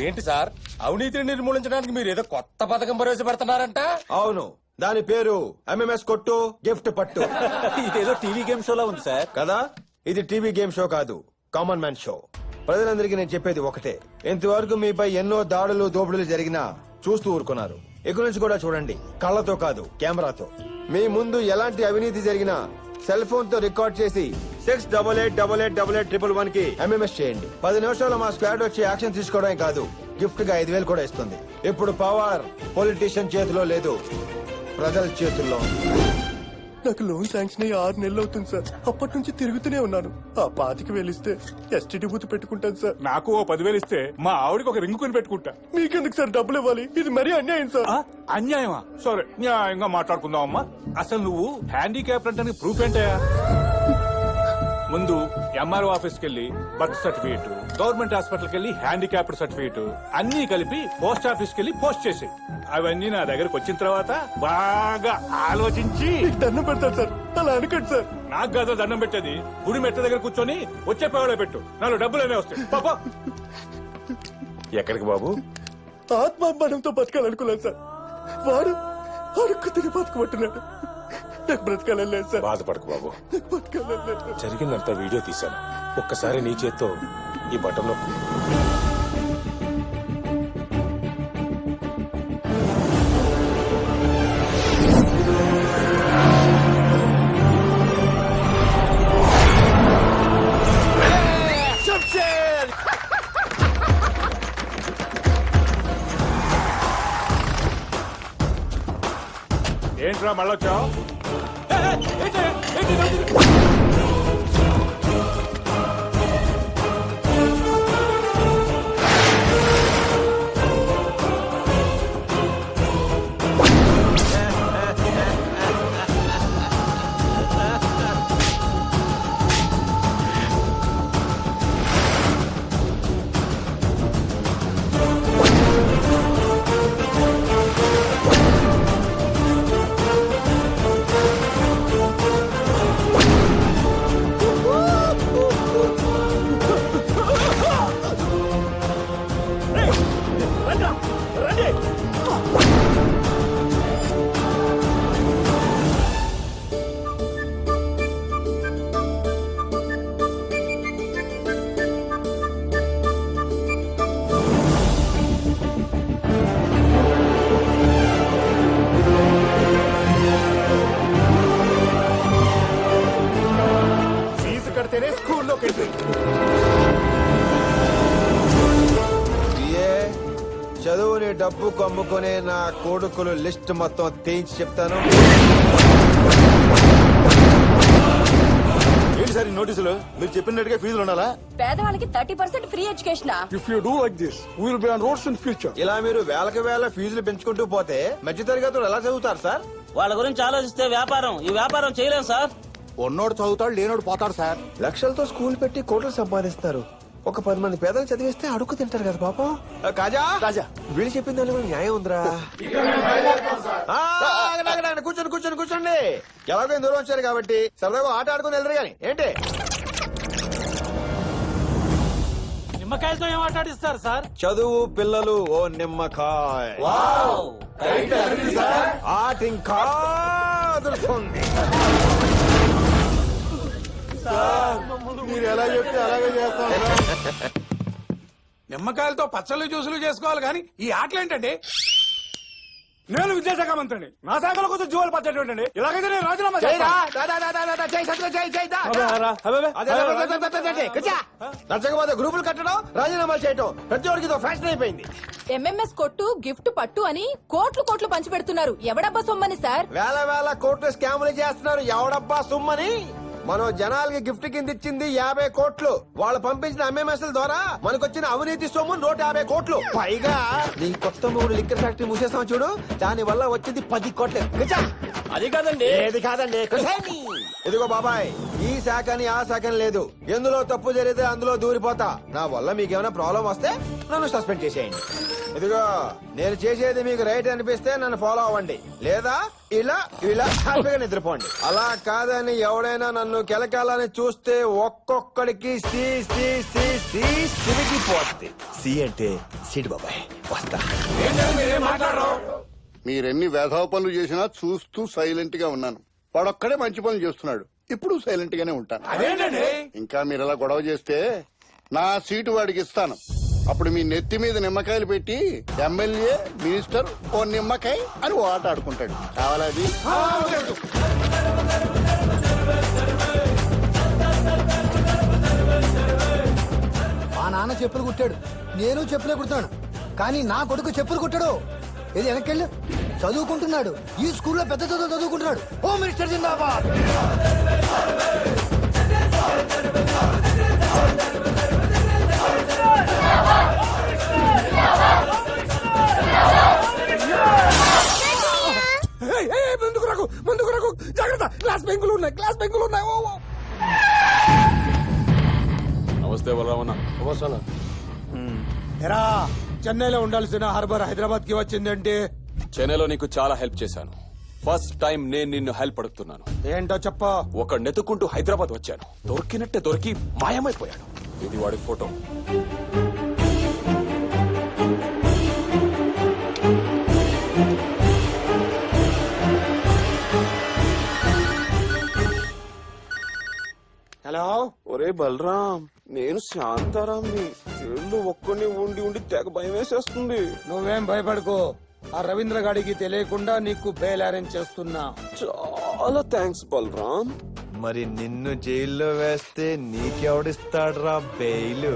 ఏంటి సార్? అవినీతిని నిర్మూలించడానికి మీరు ఏదో కొత్త పథకం ప్రవేశపెడుతున్నారంట? అవును. దాని పేరు ఎంఎంఎస్ కొట్టు గిఫ్ట్ పట్టు. ఇదేదో టీవీ గేమ్ షోలో ఉంది సార్. కదా? ఇది టీవీ గేమ్ షో కాదు కామన్ మ్యాన్ షో ప్రజలందరికీ నేను చెప్పేది ఒకటే. ఇంతవరకు మీపై ఎన్నో దాడులు దోపిడీలు జరిగినా చూస్తూ ఊరుకున్నారు. ఇక్కడి నుంచి కూడా చూడండి. కళ్ళతో కాదు కెమెరాతో. మీ ముందు ఎలాంటి అవినీతి జరిగినా సెల్ ఫోన్తో రికార్డ్ చేసి six double eight double eight double eight triple వన్కి ఎంఎంఎస్ చేయండి. పది నిమిషాలు మా స్క్వాడ్ వచ్చి యాక్షన్ తీసుకోవడమే కాదు. గిఫ్ట్గా ఐదు వేలు కూడా ఇస్తుంది. ఇప్పుడు పవర్ పొలిటీషియన్ చేతిలో లేదు. ప్రజల చేతుల్లో. ఉంది. నాకు లోన్ శాంక్షన్ అయ్యి ఆరు నెలలు అవుతుంది సార్. అప్పటి నుంచి తిరుగుతూనే ఉన్నాను. ఆ పాతికి వెళ్ళిస్తే ఎస్టీడీ బూత్ పెట్టుకుంటాను సార్. నాకు ఓ పదివేలు ఇస్తే మా ఆవిడకి ఒక రింగు కొని పెట్టుకుంటా. మీకెందుకు సార్ డబ్బులు ఇవ్వాలి? ఇది మరీ అన్యాయం సార్? అన్యాయమా? సరే న్యాయంగా మాట్లాడుకుందాం అమ్మా. అసలు నువ్వు హ్యాండిక్యాప్ అంటే ప్రూఫ్ ఏంటయా ముందు ఎంఆర్ఓ ఆఫీస్కి వెళ్ళి బర్త్ సర్టిఫికేట్ గవర్నమెంట్ హాస్పిటల్కి వెళ్ళి హ్యాండిక్యాప్డ్ సర్టిఫికేట్ అన్ని కలిపి పోస్ట్ ఆఫీస్కి వెళ్ళి పోస్ట్ చేసి అవన్నీ నా దగ్గరకు వచ్చిన తర్వాత బాగా ఆలోచించి దండం పెడతాను సార్. అలా అనకండి సార్. నాకు కాదు దండం పెట్టేది. గుడి మెట్ట దగ్గర కూర్చొని వచ్చే పేవడే పెట్టు. నాలుగు డబ్బులనే వస్తాయి. పాపా ఎక్కడికి బాబు? ఆత్మాభిమానంతో బతకాలనుకున్నాను సార్. వాడు అడుక్కు తిని బతకబట్టున్నాడు నాకు బ్రతకాలని లేదు సార్. బాధపడకు బాబు. నాకు బతకాలని లేదు జరిగిందంతా వీడియో తీశాను. ఒక్కసారి నీ చేత్తో ఈ బటన్ నొక్కు. ఏంట్రా మళ్ళొచ్చావు? hadi hadi. డబ్బు కమ్ముకునే నా కొడుకులు లిస్ట్ మొత్తం తేయించి చెప్తాను. ఏంటి సార్ ఈ నోటీసులు? మీరు చెప్పినట్టుగా ఫీజులు ఉండాలా? పేదవాళ్ళకి thirty percent free education? If you do like this will be on roads in future ఇలా మీరు వేలకు వేల ఫీజులు పెంచుకుంటూ పోతే మధ్య తరగతులు ఎలా చదువుతారు సార్? వాళ్ళ గురించి ఆలోచిస్తే వ్యాపారం. ఈ వ్యాపారం చేయలేం సార్. ఉన్నోడు చదువుతాడు లేనోడు పోతాడు సార్. లక్షలతో స్కూల్ పెట్టి కోట్లు సంపాదిస్తారు. ఒక పది మంది పేదలు చదివిస్తే అడుగు తింటారు కదా పాపం. ఆ, కాజా? రాజా. వీళ్ళు చెప్పిన దానిలో న్యాయం ఉందిరా. ఆ, ఆగండి, ఆగండి, ఆగండి. కూర్చోండి కూర్చోండి కూర్చోండి. ఎలాగో ఇంత దూరం వచ్చారు కాబట్టి సరదాగా ఆట ఆడుకుని వెళ్ళరు కానీ ఏంటి? నిమ్మకాయలతో ఏం ఆటాడిస్తారు సార్? చదువు పిల్లలు ఓ నిమ్మకాయ. ఆట ఇంకా అదురుతుంది మీరు ఎలా చెప్తే అలాగే చేస్తాం నిమ్మకాయలతో పచ్చళ్ళు జ్యూసులు చేసుకోవాలి కానీ ఈ ఆటలు ఏంటండి? నేను విద్యాశాఖ మంత్రిని. నా శాఖలో కొంచెం జువాలు పచ్చేటండి ఇలాగైతే నేను రాజీనామా నచ్చకపోతే గ్రూపులు కట్టడం రాజీనామాలు చేయటం ప్రతి ఒక్కరికి ఫ్యాషన్ అయిపోయింది. ఎంఎంఎస్ కొట్టు గిఫ్ట్ పట్టు అని కోట్లు కోట్లు పంచి పెడుతున్నారు ఎవడబ్బా సొమ్మని సార్? వేల వేల కోట్లు స్కాములు చేస్తున్నారు. ఎవడబ్బా సుమ్మని? మనం జనాలకి గిఫ్ట్ కింద ఇచ్చింది యాభై కోట్లు. వాళ్ళు పంపించిన ఎంఎంఎస్ ద్వారా మనకొచ్చిన అవినీతి సొమ్ము నూట యాభై కోట్లు. పైగా నీ కొత్త మూడు లిక్కర్ ఫ్యాక్టరీ మూసేస్తాం చూడు దాని వల్ల వచ్చింది పది కోట్లు. అది కాదండి. ఏది కాదండి. ఇదిగో బాబాయ్ ఈ శాఖని ఆ శాఖని లేదు. ఎందులో తప్పు జరిగితే అందులో దూరిపోతా. నా వల్ల మీకేమైనా ప్రాబ్లం వస్తే నన్ను సస్పెండ్ చేసేయండి. ఇదిగో నేను చేసేది మీకు రైట్ అనిపిస్తే నన్ను ఫాలో అవ్వండి. లేదా ఇలా ఇలా హ్యాపీగా నిద్రపోండి. అలా కాదని ఎవడైనా నన్ను కెలకాలని చూస్తే ఒక్కొక్కడికి సి సి సి సి సిరిగిపోద్ది సి అంటే సిడి బాబాయ్ వస్తా. మీరెన్ని వేధవ పనులు చేసినా చూస్తూ సైలెంట్గా ఉన్నాను. వాడొక్కడే మంచి పనులు చేస్తున్నాడు. ఇప్పుడు సైలెంట్ గానే ఉంటాను ఇంకా మీరు ఇలా గొడవ చేస్తే నా సీటు వాడికి ఇస్తాను. అప్పుడు మీ నెత్తి మీద నిమ్మకాయలు పెట్టి ఎమ్మెల్యే మినిస్టర్ ఓ నిమ్మకాయ అని ఓ ఆట ఆడుకుంటాడు. కావాలా అది? మా నాన్న చెప్పులు కుట్టాడు. నేను చెప్పులే కుడతాను కానీ నా కొడుకు చెప్పులు కుట్టాడు. ఏది వెనక్కెళ్ళు? చదువుకుంటున్నాడు. ఈ స్కూల్లో పెద్ద చదువు చదువుకుంటున్నాడు. హోమ్ మినిస్టర్ జిందాబాద్! నమస్తే బలరామన్న. ఎరా చెన్నైలో ఉండాల్సిన హార్బర్ హైదరాబాద్కి వచ్చిందంటే? చెన్నైలో నీకు చాలా హెల్ప్ చేశాను. ఫస్ట్ టైం నేను నిన్ను హెల్ప్ అడుగుతున్నాను. ఏంటో చెప్ప. ఒక నెతుక్కుంటూ హైదరాబాద్ వచ్చాను. దొరికినట్టే దొరికి మాయమైపోయాడు. ఇది వాడి ఫోటో. బలరాం నేను శాంతారాంని ఏళ్ళు ఒక్కడిని ఉండి ఉండి తెగ భయం వేసేస్తుంది. నువ్వేం భయపడుకో ఆ రవీంద్ర గాడికి తెలియకుండా నీకు బెయిల్ అరేంజ్ చేస్తున్నా. చాలా థ్యాంక్స్ బలరాం. మరి నిన్ను జైల్లో వేస్తే నీకెవడిస్తాడ్రా బెయిలు?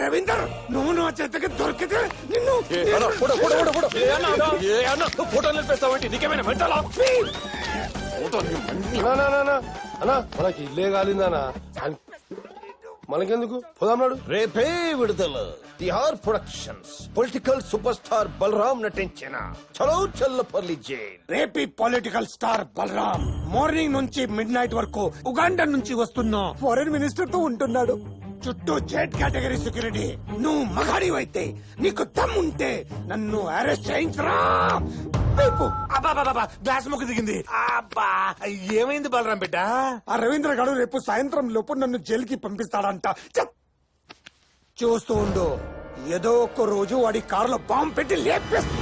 రవీందర్ నువ్వు నా చేతకి దొరికితే నిన్ను ఫోటో నిలిపేస్తావంటే నీకేమైనా అన్నా మనకి ఇల్లే కాలిందనా మనకెందుకు? పోదాం రేపే విడుదల. Tihar productions. Political super star Balaram నటించిన చలో చల్లపల్లి జైల్ రేపీ పొలిటికల్ స్టార్ బలరాం. మార్నింగ్ నుంచి మిడ్ నైట్ వరకు ఉగాండా నుంచి వస్తున్న ఫారెన్ మినిస్టర్తో ఉంటున్నాడు. చుట్టూ జెడ్ కేటగిరీ సెక్యూరిటీ. నువ్వు మగాడి అయితే నీకు దమ్ముంటే నన్ను అరెస్ట్ చేయించరా. అబ్బబ్బబ్బబ్బా, గ్లాస్ ముక్కు దిగింది. అబ్బా ఏమైంది బలరాం బిడ్డ? ఆ రవీంద్ర గారు రేపు సాయంత్రం లోపు నన్ను జైలుకి పంపిస్తాడంట! చూస్తూ ఉండు. ఏదో ఒక్క రోజు వాడి కారులో బాంబు పెట్టి లేపేస్తా.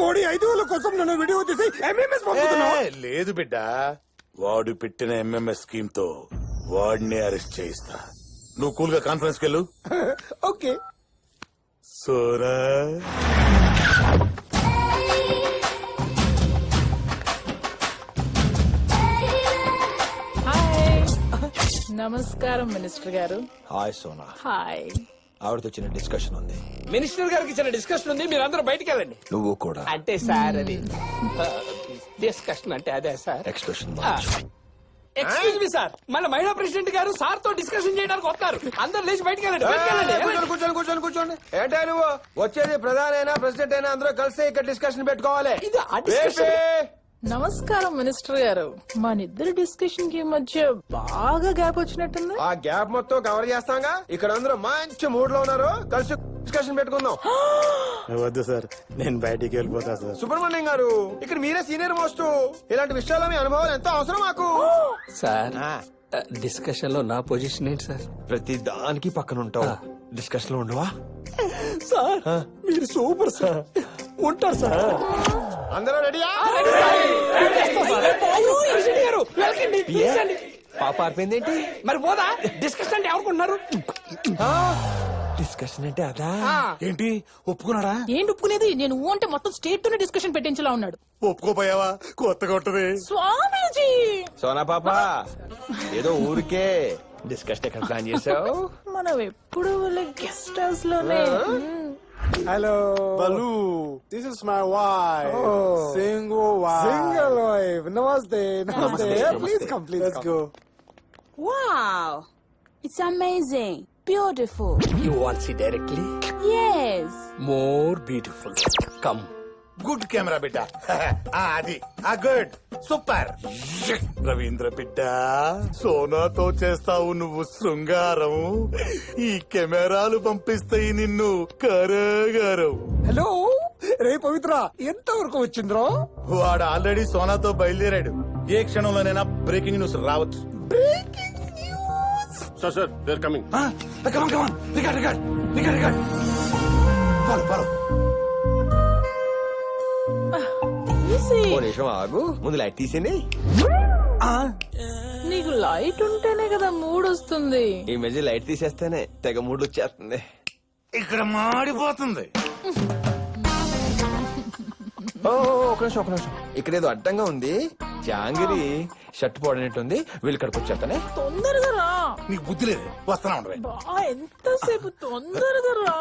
వాడి ఐదు వేల కోసం నన్ను వీడియో తీసి ఎంఎంఎస్ లేదు బిడ్డ. వాడు పెట్టిన ఎంఎంఎస్ స్కీమ్తో వాడిని అరెస్ట్ చేయిస్తా. నువ్వు కూల్గా కాన్ఫరెన్స్ కెళ్ళు ఓకే. సోరా. నమస్కారం మినిస్టర్ గారు. హాయ్ సోనా. హాయ్. ఆవిడతో చిన్న డిస్కషన్ ఉంది. మినిస్టర్ గారికి ఇచ్చిన డిస్కషన్ ఉంది మీరు అందరూ బయటికి వెళ్ళండి. నువ్వు కూడా. అంటే సార్ అది డిస్కషన్ అంటే అదే sir. Expression excuse me sir. మన మహిళా ప్రెసిడెంట్ గారు సార్తో డిస్కషన్ చేయడానికి వస్తారు. అందరు లేచి బయటికి వెళ్ళండి కూర్చోండి కూర్చోండి కూర్చోండి ఏంటా నువ్వు? వచ్చేది ప్రధాని అయినా ప్రెసిడెంట్ అయినా అందరూ కలిసి ఇక్కడ డిస్కషన్ పెట్టుకోవాలి. ఇది! నమస్కారం మినిస్టర్ గారు. మన ఇద్దరు డిస్కషన్కి మధ్య బాగా గ్యాప్ వచ్చినట్టుంది. ఆ గ్యాప్ మొత్తం కవర్ చేస్తాంగా? ఇక్కడ అందరూ మంచి మూడ్లో ఉన్నారు. కలిసి డిస్కషన్ పెట్టుకుందాం. వద్దు సార్ నేను బయటికి వెళ్ళిపోతా సార్. సుబ్రహ్మణ్యం గారు ఇక్కడ మీరే సీనియర్ మోస్ట్ ఇలాంటి విషయాల్లో మీ అనుభవాలు ఎంతో అవసరం మాకు. సార్ డిస్కషన్లో నా పొజిషన్ ఏంటి సార్? ప్రతి దానికి పక్కన ఉంటావు. డిస్కషన్లో ఉండవా? సార్ మీరు సూపర్ సార్. ఉంటారు సార్. అందరూ రెడీయా? పాప ఆర్పింది ఏంటి? మరి పోదా? డిస్కషన్ అంటే ఎవరుకుంటున్నారు డిస్కషన్ అంటే అదా? ఏంటి? ఒప్పుకున్నాడా? ఏంటి ఒప్పుకునేది నేను ఊ అంటే మొత్తం స్టేట్ తోనే డిస్కషన్ పెట్టించేలా ఉన్నాడు. ఒప్పుకోపోయావా? కొత్తగా ఉంటది. స్వామీజీ! సోనా పాప ఏదో ఊరికే డిస్కషన్ ఎక్కడ ప్లాన్ చేసావు? మనం ఎప్పుడు గెస్ట్ హౌస్లోనే Hello. Balu, this is my wife. Oh. Single wife. Single wife. Namaste. Namaste. Namaste. Please come, please Let's come. go. Wow. It's amazing. Beautiful. You want see directly? Yes. More beautiful. Come. Good camera బిడ్డ. ఆ, అది. ఆ good. Super. Ravindra బిడ్డ సోనాతో చేస్తావు నువ్వు శృంగారం. ఈ కెమెరాలు పంపిస్తాయి నిన్ను కరగారం. హలో రే పవిత్ర ఎంత వరకు వచ్చింద్రో? వాడు ఆల్రెడీ సోనాతో బయలుదేరాడు. ఏ క్షణంలోనైనా బ్రేకింగ్ న్యూస్ రావచ్చు. Sir sir there coming come on come on record record record record follow follow ఓ నిమిషం ఆగు. ముందు లైట్ తీసేని నీకు లైట్ ఉంటేనే కదా మూడ్ వస్తుంది. ఈ మధ్య లైట్ తీసేస్తేనే తెగ మూడు వచ్చేస్తుంది. ఇక్కడ మాడిపోతుంది. ఓ ఒక నిమిషం ఒక నిమిషం. ఇక్కడ ఏదో అడ్డంగా ఉంది. జాంగిరి షర్ట్ పోడనట్టుంది. వీళ్ళు ఇక్కడికి వచ్చేస్తానే. తొందరగా రా. నీకు బుద్ధి లేదు. వస్తానా ఉండవే. బా ఎంతసేపు? తొందరగా రా.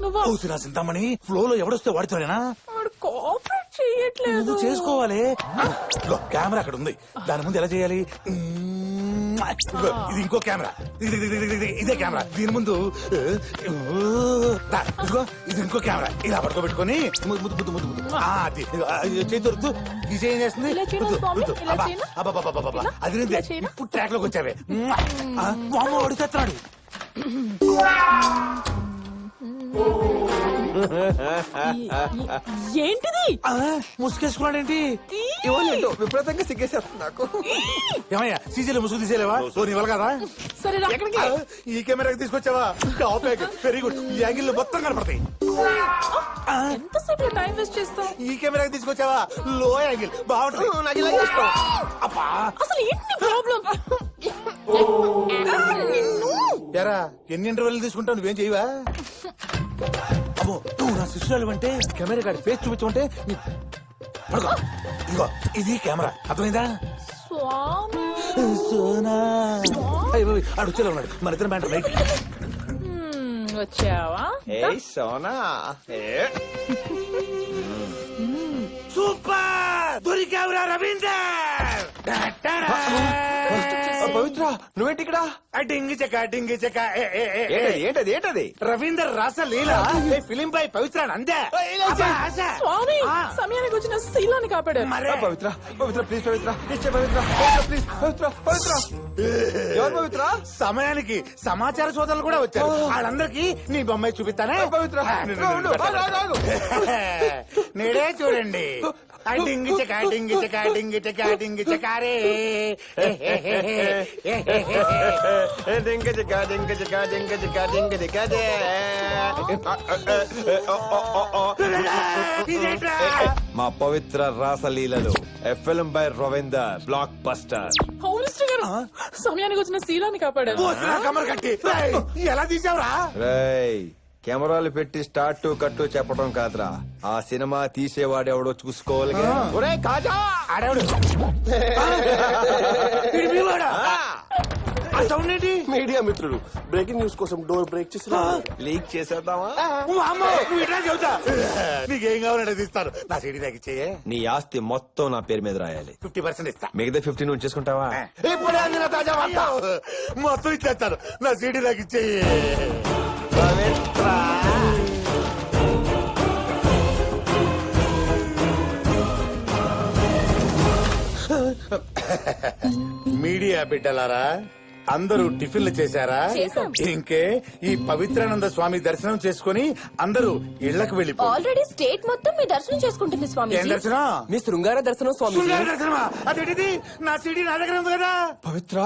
నువ్వు. ఊసిరా చింతామణి ఫ్లో లో ఎవడొస్తే వాడితేనేనా వాడు కోఆపరేట్ చెయ్యట్లేదు నువ్వు చేసుకోవాలి. ఇదిగో, కెమెరా అక్కడ ఉంది. దాని ముందు ఎలా చేయాలి. ఇదిగో, ఇది ఇంకో కెమెరా ఇది- ఇది- ఇది- ఇది- ఇదే కెమెరా దీని ముందు దా, ఇదిగో ఇది ఇంకో కెమెరా ఇలా పడుకోబెట్టుకొని ముద్దు ముద్దు ముద్దు ముద్దు ముద్దు. ఆ, అది ఇదిగో, ఆ, ఇది చేయి దొరుకుతూ ఏం చేస్తుంది? ఇలా చేయనా ముద్దు, స్వామి? ముద్దు. ఇలా అబ్బా, చేయనా? అబ్బా, అబ్బా, అబ్బా, అబ్బా. అది ఇలా నిందే. చేయనా? ఇప్పుడు ట్రాక్లోకి వచ్చావే. ఆ, వామ్మో, వాడు చేస్తున్నాడు 嗯嗯 ఏంటిది? ఆ, ముసుగేసుకున్నాడేంటి ఇవ్వలేదు విపరీతంగా సిగ్గేసేస్తుంది నాకు. ఏమయ్యా సీజీలో ముసుగు తీసేలేవా ఓ నీ వల్ల కదా? సరే. ఆ, ఈ కెమెరాకి తీసుకొచ్చావా? టాప్ వెరీ గుడ్ ఈ యాంగిల్ మొత్తం కనపడతాయి. ఎంతసేపు టైం వేస్ట్ చేస్తావు? ఈ కెమెరాకి తీసుకొచ్చావా? Low angle. బాగుంటుంది. అబ్బా. అసలు ఏంటి ప్రాబ్లం? ఎరా ఎన్ని ఇంటర్వ్యూలు తీసుకుంటావు? నువ్వేం చేయవా? అమ్మో నువ్వు నా శిష్యురాలు అంటే కెమెరా కాడి ఫేస్ చూపించమంటే నీ- పడుకో. ఇదిగో ఇది కెమెరా. అర్థమైందా? స్వామి. సోనా. అయ్య బాబోయ్, ఆడు వచ్చేలా ఉన్నాడు. మన ఇద్దరు మ్యాంటర్ లైట్. హ్మ్, వచ్చావా? ఏ సోనా? ఏ? సూపర్! దొరికావురా రవీందర్! పవిత్ర నువ్వేంటి ఇక్కడ? డింగి చెక్క డింగి చెక్క. ఏ, ఏ, ఏ, ఏ. ఏంటది ఏంటది ఏంటది? రవీందర్ రాస లీల. ఫిలిం పై పవిత్ర అందే. స్వామి. సమయానికి వచ్చిన శీలాన్ని కాపాడారు పవిత్ర పవిత్ర ప్లీజ్ పవిత్ర పవిత్ర ప్లీజ్ పవిత్ర పవిత్ర. ఎవరు పవిత్ర? సమయానికి సమాచార సోదరులు కూడా వచ్చారు. వాళ్ళందరికీ నీ బొమ్మాయి చూపిస్తానే. పవిత్ర. నేడే చూడండి. ఆ డింగి చెక డింగి చెక డింగి చెక డింగి ఇదేంట్రా? మా పవిత్ర రాసలీలలు FLM by Ravinder blockbuster. గారు సమయానికి వచ్చిన శీలాన్ని కాపాడారు. కమర్ కట్టి. రేయ్, ఎలా తీసావురా? రేయ్ కెమెరాలు పెట్టి స్టార్ట్ టు కట్టు చెప్పడం కాదురా. ఆ సినిమా తీసేవాడెవడో చూసుకోవాలి ఒరేయ్ కాజా! మీడియా మిత్రులు బ్రేకింగ్ న్యూస్ కోసం డోర్ బ్రేక్ చేసి లీక్ చేసేద్దామా? నువ్వు నీకేం కావాలంటే తీస్తాను నా సీడీ నీ ఆస్తి మొత్తం నా పేరు మీద రాయాలి. ఫిఫ్టీ పర్సెంట్ ఇస్తా. మిగతా అందిన తాజా వార్త. మొత్తం ఇచ్చేస్తాను. నా సీడీ నాకు మీడియా బిడ్డలారా అందరూ టిఫిన్లు చేశారా? చేశాం. ఇంకే ఈ పవిత్రానంద స్వామి దర్శనం చేసుకుని అందరూ ఇళ్ళకు వెళ్ళిపో ఆల్రెడీ స్టేట్ మొత్తం మీ దర్శనం చేసుకుంటుంది స్వామి ఏం దర్శనం? మీ శృంగార దర్శనం స్వామి శృంగార దర్శనమా? అదేంటిది? నా సీడీ నా దగ్గర ఉంది కదా. పవిత్ర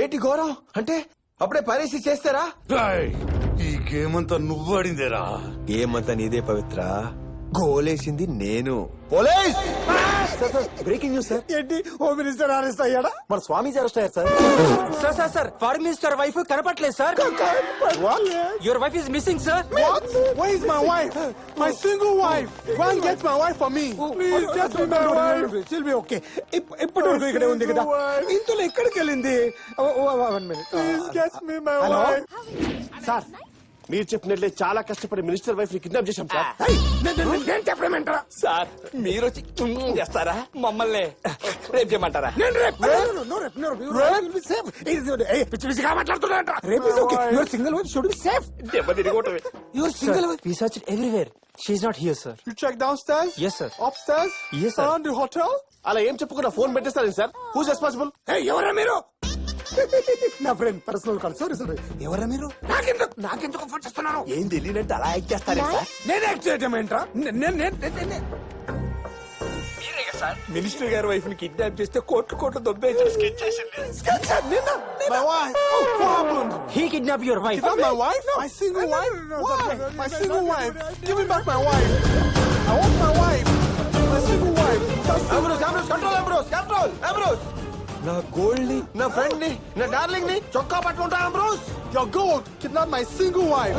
ఏంటి ఘోరం? అంటే అప్పుడే పరేసి చేస్తారా? రాయ్, ఈ గేమ్ అంతా నువ్వు ఆడిందేరా ఏమంత నీదే పవిత్ర? గోలేసింది నేను. పోలీస్! Breaking news sir. ఏంటి? హోమ్ మినిస్టర్ అరెస్ట్ అయ్యాడా? మన స్వామీజీ అరెస్ట్ అయ్యారు sir. Sir sir sir foreign minister wife కనపట్లేదు sir. Your wife is missing sir? Where is my wife? My single wife. Go and get my wife for me. Please, just be my wife. She'll be okay. ఇప్- ఇప్పటి వరకు ఇక్కడే ఉంది కదా? ఇంతలో ఎక్కడికి వెళ్ళింది? One minute please get me my wife sir మీరు చెప్పినట్లే చాలా కష్టపడి మినిస్టర్ వైఫ్ని కిడ్నాప్ చేశాం సార్. నేను సార్ మీరు వచ్చి చేస్తారా? మమ్మల్ని రేపు చేయమంటారా? నేను రేపు పిచ్చి పిచ్చిగా. దెబ్బ తిరిగొట్టవే. You check downstairs Yes, sir. Upstairs Yes, sir. The hotel అలా ఏం చెప్పుకున్నా ఫోన్ పెట్టేస్తారండి సార్? హూస్ రెస్పాన్సిబుల్ ఎవరా మీరు? నా friend personal call sorry sorry ఎవరా మీరు నాకెందుకు నాకెందుకు ఫోన్ చేస్తున్నాను ఏం తెలియనట్టు అలా యాక్ట్ చేస్తారా సార్ నేను యాక్ట్ చేయటం ఏంట్రా మినిస్టర్ గారి వైఫ్ని కిడ్నాప్ చేస్తే కోట్లు కోట్లు దొబ్బేసి స్కెచ్ చేసింది he kidnap your wife my wife my single wife my single wife give me back my wife I want my wife my single wife Ambrose Ambrose control Ambrose control Ambrose నా గోల్డ్ని నా ఫ్రెండ్ని నా డార్లింగ్ని చొక్కా పట్టుకుంటా Ambrose Your gold kidnap my single wife.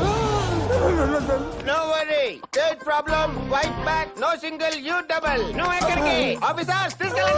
No worry date problem wait back no single you double no ఎక్కడికి officers తీసుకెళ్ళండి